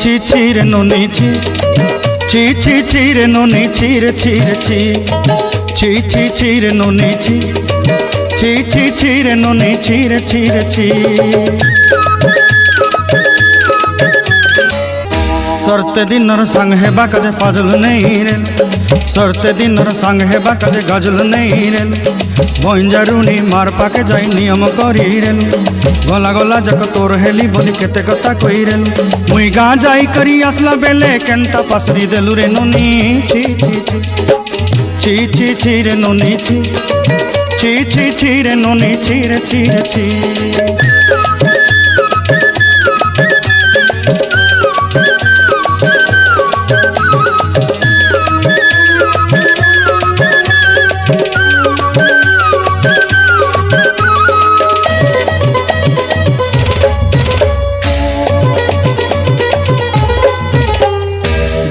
চি চির নুনি চি চি চি চির নুনি চির চির চি চি চি চির নুনি চি চি চি চির নুনি চির চির চি সরতে দিনর সাং হেবা কাজে পাজল নেই রে। সরতে দিনর সাং হেবা কাজে গাজল নেই রেল। বইঞ্জারুনি মার পাকে যাই নিয়ম করি গলা গলা যাক তোর হেলি বলি কেতে কথা কই মুই গাঁ যাই করি আসলা বেলে কেনতা পাসরি দেলু রে ননি? ছি ছি ছি। ছি রে ননি, ছি। ছি ছি ছি রে ননি ছি রে ছি রে, ছি।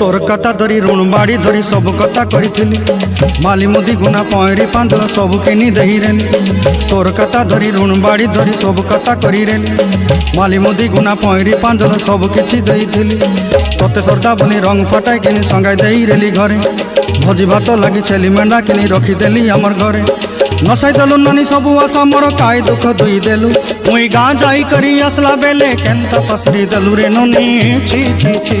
তোর কথা ধরি ঋণ বাড়ি ধরি সব কথা কইলি মালি মুদি গুনা পয়রি পাঁদল সবু কিনি দেহিরেলি তোর কথা ধরি ঋণ বাড়ি ধরি সব কথা করি করিরেলি মালি মুদি গুনা পয়রি পাঁদল সব কিছু দেইলি তোতে সর্দা বলি রং ফটাই কিনি সঙ্গাই দেই রেলি ঘরে ভোজি ভাত লাগি ছেলি মেন্ডা কিনি রখি দেলি আমার ঘরে নসাই দেলু নানি সবু আশা মোর কাই দুঃখ দুই দেলু মুই গাঁ যাই করি আসলা বেলে কেন্তা পাসরি দেলু রে নুনি ছি ছি ছি